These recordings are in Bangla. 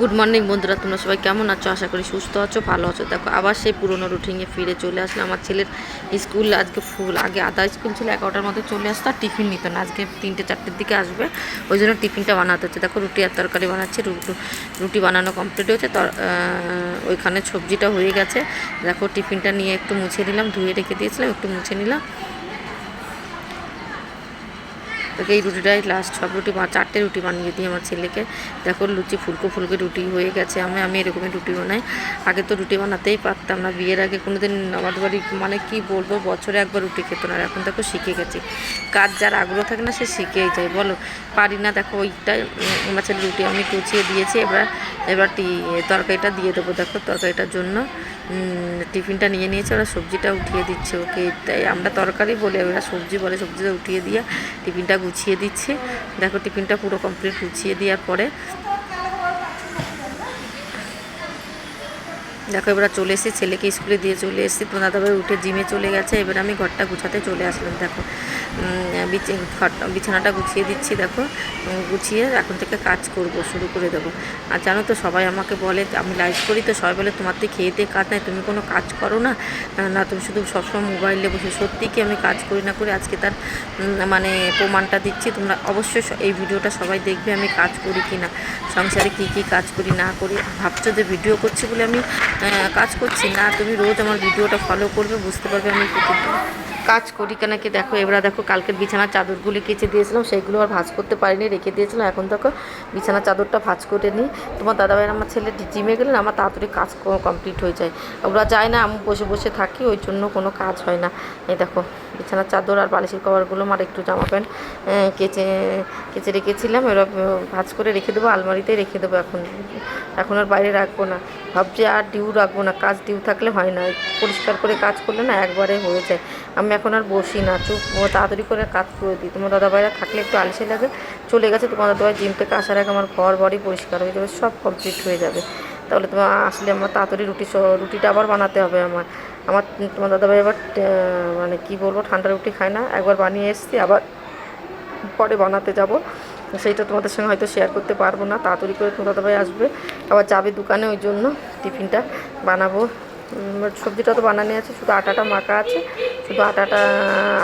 গুড মর্নিং বন্ধুরা, তোমরা সবাই কেমন আছো? আশা করি সুস্থ আছো, ভালো আছো। দেখো, আবার সেই পুরনো রুটিনে ফিরে চলে আসলে আমার ছেলের স্কুল আজকে ফুল আগে আধা স্কুল ছিল, এগারোটার মধ্যে চলে আসতো, আর টিফিন নিত না। আজকে তিনটে, চারটের দিকে আসবে। ওই জন্য টিফিনটা বানাতে হচ্ছে। দেখো, রুটি আর তরকারি বানাচ্ছে রুটি বানানো কমপ্লিট হয়েছে। ওইখানে সবজিটা হয়ে গেছে। দেখো টিফিনটা নিয়ে একটু মুছে নিলাম, ধুয়ে রেখে দিয়েছিলাম, একটু মুছে নিলাম। তোকে এই রুটিটাই লাস্ট সব রুটি চারটে রুটি বানিয়ে দিই আমার ছেলেকে। দেখো লুচি, ফুলকো ফুলকো রুটি হয়ে গেছে। আমি আমি এরকমই রুটি বানাই। আগে তো রুটি বানাতেই পারতাম না। বিয়ের আগে কোনো দিন আমাদের বাড়ি মানে কি বলব, বছরে একবার রুটি খেত না। এখন দেখো শিখে গেছি। কাজ যার আগ্রহ থাকে না, সে শিখেই যায়। বলো, পারি না। দেখো ওইটাই আমার ছেলে রুটি আমি কুচিয়ে দিয়েছি। এবার এবার তরকারিটা দিয়ে দেবো, দেখো তরকারিটার জন্য। টিফিনটা নিয়ে নিয়েছে, ওরা সবজিটা উঠিয়ে দিচ্ছে ওকে। তাই আমরা তরকারি বলে, ওরা সবজি বলে, সবজিটা উঠিয়ে দিয়ে টিফিনটা গুছিয়ে দিচ্ছে। দেখো টিফিনটা পুরো কমপ্লিট গুছিয়ে দেওয়ার পরে দেখো, এবার চলে এসেছি, ছেলেকে স্কুলে দিয়ে চলে এসেছি। তো দাদাভাই উঠে জিমে চলে গেছে, এবার আমি ঘরটা গুছাতে চলে আসলাম, দেখো। বিছানাটা গুছিয়ে দিচ্ছি, দেখো। গুছিয়ে এখন থেকে কাজ করব, শুরু করে দেবো। আর জানো তো, সবাই আমাকে বলে, আমি লাইভ করি তো, সবাই বলে, তোমার তো খেয়ে দিয়ে কাজ নাই, তুমি কোনো কাজ করো না? না, তুমি শুধু সবসময় মোবাইলে বসে, সত্যি কি আমি কাজ করি না করে? আজকে তার মানে প্রমাণটা দিচ্ছি, তোমরা অবশ্যই এই ভিডিওটা সবাই দেখবে, আমি কাজ করি কি না সংসারে কী কী কাজ করি, না করি। ভাবছ যে ভিডিও করছি বলে আমি কাজ করছি না। তুমি রোজ আমার ভিডিওটা ফলো করবে বুঝতে পারবে আমি কতটুকু কাজ করি কেন কি দেখো এবার দেখো কালকের বিছানার চাদরগুলি কেচে দিয়েছিলাম সেইগুলো আর ভাঁজ করতে পারিনি রেখে দিয়েছিলাম। এখন দেখো বিছানার চাদরটা ভাঁজ করে নিই। তোমার দাদাভাইয়ের আমার ছেলে জিমে গেলে আমার তাড়াতাড়ি কাজ কমপ্লিট হয়ে যায়। ওরা যায় না আমি বসে বসে থাকি ওই জন্য কোনো কাজ হয় না। এই দেখো বিছানার চাদর আর বালিশের কভারগুলো আর একটু জামা প্যান্ট কেচে কেচে রেখেছিলাম। আহ, ভাঁজ করে রেখে দেবো আলমারিতে রেখে দেবো এখন। এখন আর বাইরে রাখব না। ভাবছি আর ডিউ রাখব না কাজ ডিউ থাকলে হয় না। পরিষ্কার করে কাজ করলে না একবারে হয়ে যায়। আমি এখন আর বসি না। চুপ তাড়াতাড়ি করে কাজ করে দিই। তোমার দাদাভাইরা থাকলে একটু আলসে লাগে চলে গেছে, তোমার দাদাভাই জিম থেকে আসার আগে আমার ঘর, বাড়ি পরিষ্কার হয়ে যাবে, সব কমপ্লিট হয়ে যাবে। তাহলে তোমার আসলে আমার তাড়াতাড়ি রুটি রুটিটা আবার বানাতে হবে আমার। আমার তোমার দাদাভাই আবার মানে কি বলব, ঠান্ডা রুটি খায় না। একবার বানিয়ে এসেছি, আবার পরে বানাতে যাব। সেইটা তোমাদের সঙ্গে হয়তো শেয়ার করতে পারব না। তাড়াতাড়ি করে তোমার দাদাভাই আসবে। আবার যাবে দোকানে, ওই জন্য টিফিনটা বানাবো। সবজিটা তো বানানো আছে, শুধু আটাটা মাখা আছে, শুধু আটাটা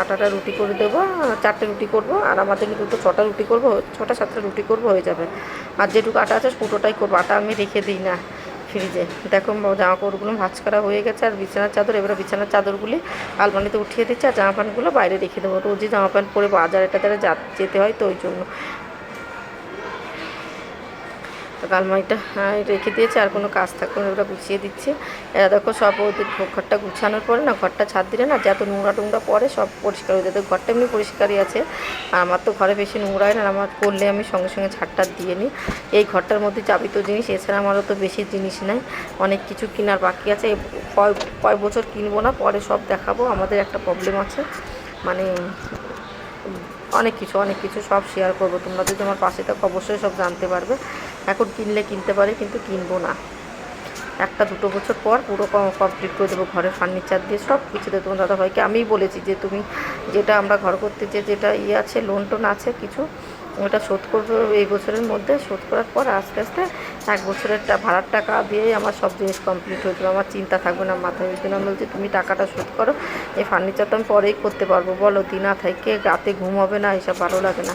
আটাটা রুটি করে দেবো, চারটে রুটি করব, আর আমাদের কিন্তু তো ছটা রুটি করব, ছটা সাতটা রুটি করব হয়ে যাবে। আর যেটুকু আটা আছে, পুরোটাই করব, আটা আমি রেখে দিই না ফ্রিজে দেখো, জামা কাপড়গুলো ভাঁজ করা হয়ে গেছে, আর বিছানার চাদর, এবারে বিছানার চাদরগুলি আলমারিতে উঠিয়ে দিচ্ছে, আর জামা প্যান্টগুলো বাইরে রেখে দেবো। রোজই জামা প্যান্ট পরে বাজারে টাজারে যেতে হয়, তো ওই জন্য। তো আলমারিটা রেখে দিয়েছে, আর কোনো কাজ থাকবে না ওটা গুছিয়ে দিচ্ছে। এরা দেখো সব ওদের ঘরটা গুছানোর পরে না, ঘরটা ছাদ দিলে না, যত নোংরা টোংরা পরে সব পরিষ্কার হয়ে যাবে ঘরটা এমনি পরিষ্কারই আছে। আর আমার তো ঘরে বেশি নোংরা হয় না আমার করলে আমি সঙ্গে সঙ্গে ছাড়টা দিয়ে নিই। এই ঘরটার মধ্যে যাবিত জিনিস, এছাড়া আমারও তো বেশি জিনিস নাই। অনেক কিছু কেনার বাকি আছে। কয় কয় বছর কিনবো না, পরে সব দেখাবো। আমাদের একটা প্রবলেম আছে। মানে অনেক কিছু অনেক কিছু সব শেয়ার করব। তোমরা যদি আমার পাশে থাকো, অবশ্যই সব জানতে পারবে। এখন কিনলে কিনতে পারে, কিন্তু কিনবো না। একটা দুটো বছর পর পুরো কমপ্লিট করে দেবো ঘরের ফার্নিচার দিয়ে, সব কিছুতে তোমার দাদাভাইকে আমিই বলেছি যে তুমি যেটা আমরা ঘর করতে যে যেটা ইয়ে আছে লোন টোন আছে কিছু, ওটা শোধ করবে এই বছরের মধ্যে, শোধ করার পর আস্তে আস্তে এক বছরের ভাড়ার টাকা দিয়ে আমার সব জিনিস কমপ্লিট হয়ে যাবে। আমার চিন্তা থাকবে না, মাথায় ওই জন্য আমি বলছি, তুমি টাকাটা শোধ করো, এই ফার্নিচার তো আমি পরেই করতে পারব। বলো, দিনা থেকে রাতে ঘুম হবে না, এসব ভালো লাগে না।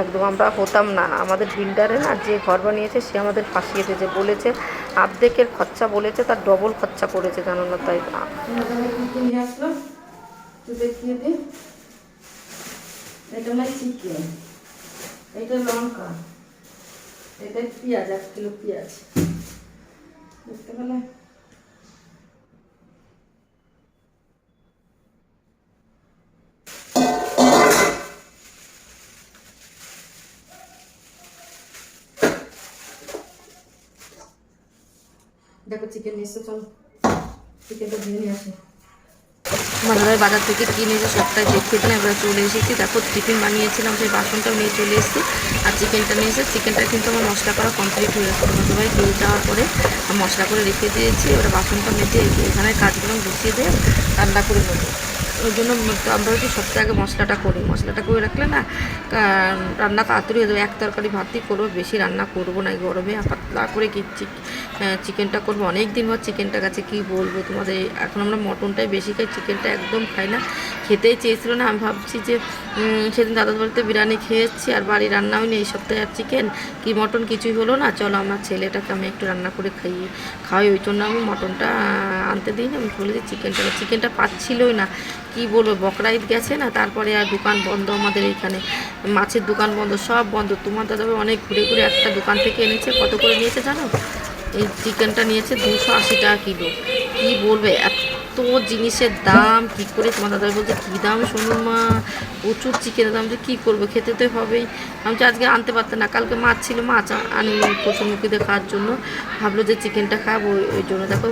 একদম আমরা হতাম না। আমাদের বিল্ডারে না যে ঘর বানিয়েছে, সে আমাদের ফাঁসিয়ে দিয়েছে বলেছে, আর্ধেকের খরচা বলেছে, তার ডবল খরচা করেছে, জানো না তাই? এটা না চিকেন। এটা লঙ্কা। এটা পেঁয়াজ, এক কিলো পেঁয়াজ। দেখতে পেলে? দেখো চিকেন নিয়ে এসছো চিকেনটা ধুয়ে নিয়ে আসি। বাজারের বাজার থেকে কিনে যে সবটাই দেখিয়ে দিলাম, এবার চলে এসেছি। দেখো টিফিন বানিয়েছিলাম, সেই বাসনটাও নিয়ে চলে এসেছি। আর চিকেনটা নিয়ে এসে চিকেনটা কিন্তু আমার মশলা করা কমপ্লিট হয়ে গেছে। তোমার ভাই দিয়ে যাওয়ার পরে মশলা করে রেখে দিয়েছি। এবার বাসনটা মেটে এখানে কাজগুলো গুছিয়ে দিয়ে রান্না করে নেব। ওই জন্য আমরা হচ্ছে সপ্তাহে আগে মশলাটা করি মশলাটা করে রাখলে না রান্না তাড়াতাড়ি হয়ে যাবে। এক তরকারি ভাতই করব, বেশি রান্না করব না গরমে। পাতলা করে কি চিকেনটা করব। অনেক দিন পর চিকেনটা কাছে কি বলব তোমাদের? এখন আমরা মটনটাই বেশি খাই, চিকেনটা একদম খাই না। খেতেই চেয়েছিল না। আমি ভাবছি যে সেদিন দাদার বাড়িতে বিরিয়ানি খেয়েছি আর বাড়ি রান্না হয়নি। এই সপ্তাহে আর চিকেন, কি মটন কিছুই হলো না। চলো আমার ছেলেটাকে আমি একটু রান্না করে খাইয়ে খাওয়াই। ওই জন্য আমি মটনটা আনতে দিই আমি বলে দিই চিকেনটা চিকেনটা পাচ্ছিলই না। কি বলব বকরা ঈদ গেছে না, তারপরে আর দোকান বন্ধ আমাদের এখানে। মাছের দোকান বন্ধ, সব বন্ধ। তোমার দাদাভাই অনেক ঘুরে ঘুরে একটা দোকান থেকে এনেছে, কত করে নিয়েছে জানো? এই চিকেনটা নিয়েছে দুশো আশি টাকা কিলো। কি বলবে, এত জিনিসের দাম, কি করে? তোমার দাদাভাই বলছে, কী দাম শুনুন মা, প্রচুর চিকেনের দাম, যে কী করব? খেতে তো হবেই। আমি তো আজকে আনতে পারতাম না, কালকে মাছ ছিল, মাছ আনি প্রচুর মুখিতে খাওয়ার জন্য। ভাবলো যে চিকেনটা খাব, ওই জন্য দেখো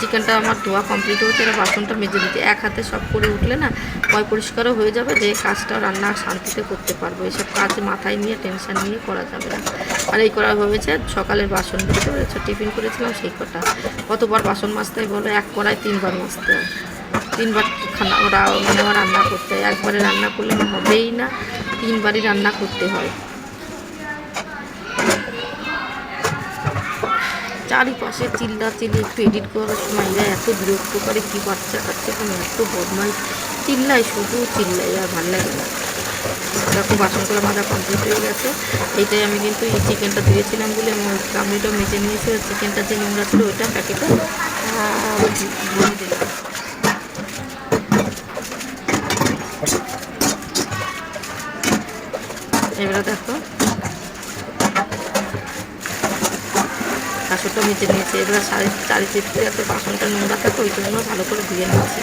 চিকেনটা আমার ধোয়া কমপ্লিট হচ্ছে আর বাসনটা মেজে দিতে। এক হাতে সব করে উঠলে না পয় পরিষ্কারও হয়ে যাবে যে কাজটা রান্না শান্তিতে করতে পারব। এইসব কাজ মাথায় নিয়ে টেনশন নিয়ে করা যাবে না। আর এই করা হয়েছে, সকালের বাসন বুঝতে পেরেছ টিফিন করেছিলাম সেই কটা। কতবার বাসন মাজতে বলো? এক কড়াই তিনবার মাজতে হয়। তিনবার খানা, ওরা মানে রান্না করতে হয়। একবারে রান্না করলে হবেই না, তিনবারই রান্না করতে হয়। চারিপাশে চিল্লা চিল্লি একটু এডিট করার সময় এরা এত বিরক্ত করে কী বাচ্চা কাচ্চা কোনো এত বদমাই চিল্লাই শুধু চিল্লাই আর ভালো লাগে না। দেখো বাসনগুলো মাজা কমপ্লিট হয়ে গেছে। এইটাই আমি কিন্তু এই চিকেনটা দিয়েছিলাম বলে আমার গামলিটাও মেজে নিয়েছি। আর চিকেনটা যে নোংরা ছিল ওইটা প্যাকেটে এবারে দেখো শাশুড়টা মেজে নিয়েছে এবার সাড়ে চারিদিকে যাতে বাসনটা নোংরা থাকে, ওই জন্য ভালো করে ধুয়ে নিচ্ছি।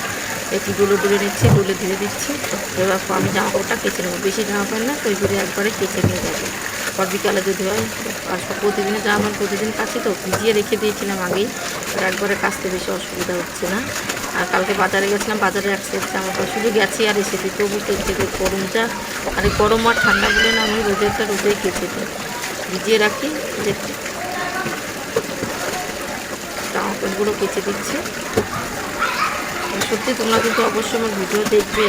একটু ডুলে নিচ্ছি, ডুলে ধুয়ে দিচ্ছি। এবার আমি জামা কাপড়টা কেচে নেব। বেশি জামা প্যান্ট না, তো ওইগুলো একবারে কেচে নিয়ে যাব। পর বিকালে যদি হয়, আর সব প্রতিদিনে জামা প্যান্ট প্রতিদিন কাছে তো ভিজিয়ে রেখে দিয়েছিলাম আগেই একবারে কাচতে বেশি অসুবিধা হচ্ছে না। আর কালকে বাজারে গেছিলাম, বাজারে এক সেট জামা কাপড় শুধু গেছি আর এসেছি তবু কেচে দিই গরম যা, আর গরম আর ঠান্ডা বলে না, আমি রোদেরটা রোদেই কেচে দিই। ভিজিয়ে রাখি যে প্যান্টগুলো কেচে দিচ্ছি। সত্যি তোমরা কিন্তু অবশ্যই আমার ভিডিও দেখবে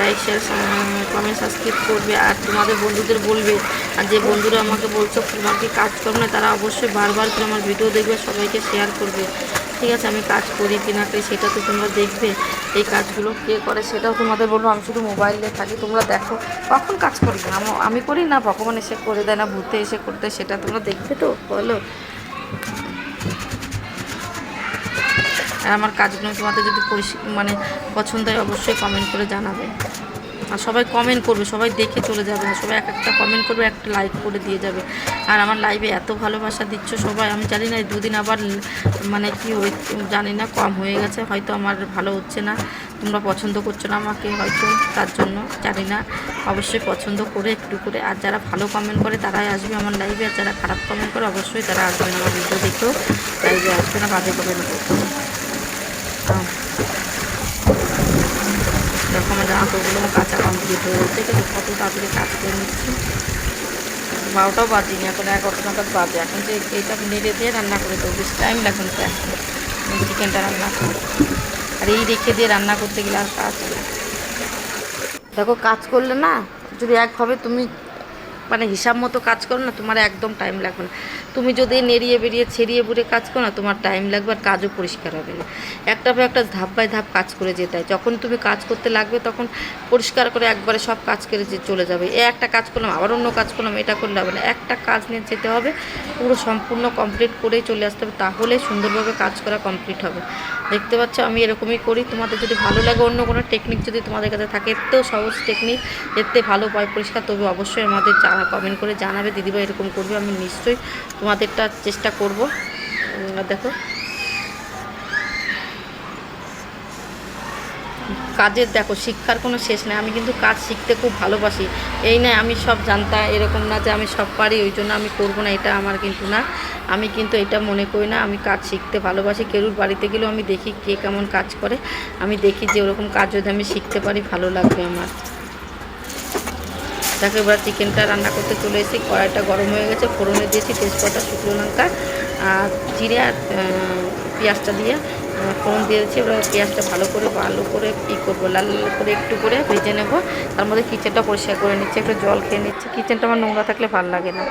লাইক শেয়ার কমেন্ট সাবস্ক্রাইব করবে, আর তোমাদের বন্ধুদের বলবে, আর যে বন্ধুরা আমাকে বলছো তোমার কি কাজ করো না তারা অবশ্যই বারবার করে আমার ভিডিও দেখবে, সবাইকে শেয়ার করবে। ঠিক আছে, আমি কাজ করি কি না করি সেটা তো তোমরা দেখবে, এই কাজগুলো কে করে সেটাও তোমাদের বলব, আমি শুধু মোবাইলে থাকি, তোমরা দেখো, কখন কাজ করি না? আমি করি না, ভগবান এসে করে দেয় না, ভূতে এসে করে দেয়, সেটা তোমরা দেখবে তো, বলো। আর আমার কাজগুলো তোমাদের যদি মানে পছন্দ হয় অবশ্যই কমেন্ট করে জানাবে। আর সবাই কমেন্ট করবে, সবাই দেখে চলে যাবে। না সবাই এক একটা কমেন্ট করবে, একটা লাইক করে দিয়ে যাবে। আর আমার লাইভে এত ভালোবাসা দিচ্ছ সবাই, আমি জানি না দুদিন আবার মানে কি হয়ে জানি না, কম হয়ে গেছে। হয়তো আমার ভালো হচ্ছে না, তোমরা পছন্দ করছ না আমাকে, হয়তো তার জন্য, জানি না। অবশ্যই পছন্দ করে একটু করে। আর যারা ভালো কমেন্ট করে, তারাই আসবে আমার লাইভে আর যারা খারাপ কমেন্ট করে, অবশ্যই তারা আসবে না আমার ভিডিও দেখেও। লাইভে আসবে না, বাজে কমেন্ট করতে। দেখো আমার জামা কাপড়গুলো কাঁচা কমপ্লিট হয়ে গেছে। কিন্তু কত তাড়াতাড়ি কাজ করে নিচ্ছি। বারোটাও বাজিনি, এখন এগারোটা নাগাদ বাজে। এখন যে এইটা নেড়ে দিয়ে রান্না করে দেবো। বেশি টাইম লাগবে না। তো এখন চিকেনটা রান্না করে আর এই রেখে দিয়ে রান্না করতে গেলে আর কাজ দেখো, কাজ করলে না, যদি একভাবে তুমি মানে হিসাব মতো কাজ করো না, তোমার একদম টাইম লাগবে না। তুমি যদি নেড়িয়ে বেরিয়ে ছেড়িয়ে বুড়ে কাজ করো না, তোমার টাইম লাগবে আর কাজও পরিষ্কার হবে একটা পর একটা ধাপ বাই ধাপ কাজ করে যেতে হয়। যখন তুমি কাজ করতে লাগবে তখন পরিষ্কার করে একবারে সব কাজ করে যে চলে যাবে। এ একটা কাজ করলাম, আবার অন্য কাজ করলাম, এটা করলে হবে না। একটা কাজ নিয়ে যেতে হবে, পুরো সম্পূর্ণ কমপ্লিট করেই চলে আসতে হবে। তাহলে সুন্দরভাবে কাজ করা কমপ্লিট হবে। দেখতে পাচ্ছ, আমি এরকমই করি। তোমাদের যদি ভালো লাগে, অন্য কোনো টেকনিক যদি তোমাদের কাছে থাকে এতেও সহজ টেকনিক এতে ভালো পয় পরিষ্কার, তবে অবশ্যই আমাদের জানা কমেন্ট করে জানাবে, দিদিভাই এরকম করবে, আমি নিশ্চয়ই তোমাদেরটা চেষ্টা করব। দেখো। কাজের দেখো, শিক্ষার কোনো শেষ নেই। আমি কিন্তু কাজ শিখতে খুব ভালোবাসি। এই নয় আমি সব জানতাম এরকম না যে আমি সব পারি, ওই জন্য আমি করব না, এটা আমার কিন্তু না। আমি কিন্তু এটা মনে করি না, আমি কাজ শিখতে ভালোবাসি। কেরুর বাড়িতে গেলেও আমি দেখি কে কেমন কাজ করে। আমি দেখি যে ওরকম কাজ যদি আমি শিখতে পারি, ভালো লাগবে আমার। দেখো এবার চিকেনটা রান্না করতে চলে এসেছি। কড়াইটা গরম হয়ে গেছে, ফোড়নে দিয়েছি তেজপাতা, শুকনো লঙ্কা আর জিরে আর পেঁয়াজটা দিয়ে ফোড়ন দিয়েছি। এবার পেঁয়াজটা ভালো করে ভালো করে ই করব, লাল লাল করে একটু করে ভেজে নেব। তার মধ্যে কিচেনটা পরিষ্কার করে নিচ্ছি, একটু জল খেয়ে নিচ্ছি। কিচেনটা আমার নোংরা থাকলে ভালো লাগে না।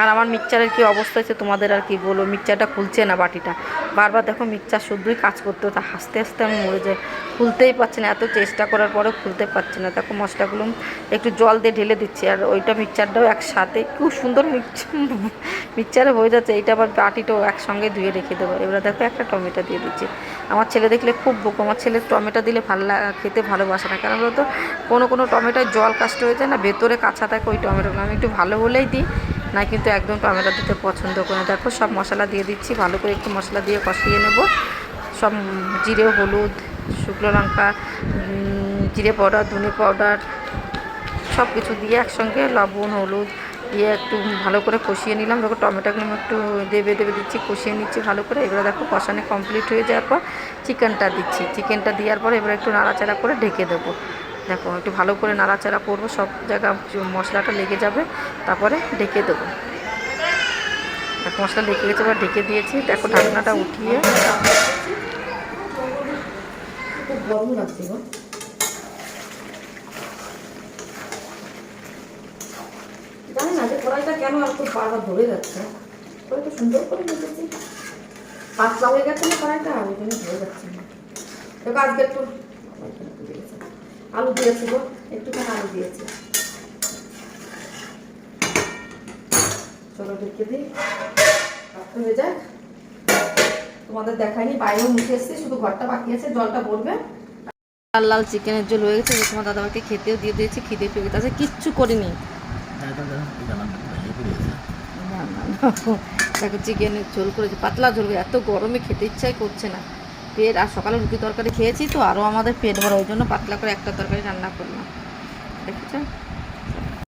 আর আমার মিক্সচারের কী অবস্থা হয়েছে তোমাদের আর কি বলব মিক্সচারটা খুলছে না বাটিটা। বারবার দেখো মিক্সচার শুদ্ধই কাজ করতে হতো হাসতে হাসতে আমি মরে যাই। খুলতেই পারছি না, এত চেষ্টা করার পরেও খুলতে পারছি না। দেখো মশলাগুলো একটু জল দিয়ে ঢেলে দিচ্ছি, আর ওইটা মিক্সচারটাও একসাথে খুব সুন্দর মিক্সচারে হয়ে যাচ্ছে। এইটা আবার বাটিটাও একসঙ্গে ধুয়ে রেখে দেবো। এবার দেখো একটা টমেটো দিয়ে দিচ্ছি। আমার ছেলে দেখলে খুব বোকো, আমার ছেলে টমেটো দিলে ভালো লাগা খেতে ভালোবাসে না। কারণ বলতো? কোনো কোনো টমেটোয় জল কাষ্ট হয়ে যায় না, ভেতরে কাঁচা থাকে ওই টমেটোগুলো। আমি একটু ভালো বলেই দিই। না, কিন্তু একদম টমেটো দিতে পছন্দ করে। দেখো, সব মশলা দিয়ে দিচ্ছি, ভালো করে একটু মশলা দিয়ে কষিয়ে নেব। সব জিরে, হলুদ, শুকনো লঙ্কা জিরে পাউডার, ধনে পাউডার, সব কিছু দিয়ে একসঙ্গে লবণ, হলুদ দিয়ে একটু ভালো করে কষিয়ে নিলাম। দেখো, টমেটোগুলো একটু দেবে দেবে দিচ্ছি, কষিয়ে নিচ্ছি ভালো করে। এবারে দেখো, কষানো কমপ্লিট হয়ে যাওয়ার পর চিকেনটা দিচ্ছি। চিকেনটা দেওয়ার পর এবার একটু নাড়াচাড়া করে ঢেকে দেবো। দেখো, একটু ভালো করে নাড়াচাড়া করব, সব জায়গা মশলাটা লেগে যাবে। তারপরে ঢেকে দেবো। দেখো, মশলা লেগে গেছে, এবার ঢেকে দিয়েছি। দেখো, ঢাকনাটা উঠিয়ে। না যে কড়াইটা কেন আর খুব ধরে যাচ্ছে। গেছে না কড়াইটা যাচ্ছে না। আজকে একটু। আলু দিয়েছি গো, একটুখানি আলু দিয়েছি। চলো ঢেকে দিই। ভাতটা হয়ে যাক। তোমাদের দেখায়নি বাইরেও মুখে এসছে শুধু ঘরটা বাকি আছে জলটা পড়বে লাল লাল চিকেনের ঝোল হয়ে গেছে যে তোমার দাদাভাইকে খেতেও দিয়ে দিয়েছি খিদে পেয়ে গেছে। আচ্ছা কিচ্ছু করিনি। না। দেখো চিকেনের ঝোল করেছি পাতলা ঝোল করে এত গরমে খেতে ইচ্ছাই করছে না। পেট আর সকালে রুটি তরকারি খেয়েছি তো আরও আমাদের পেট ভরা ওই জন্য পাতলা করে একটা তরকারি রান্না করলাম। দেখেছ?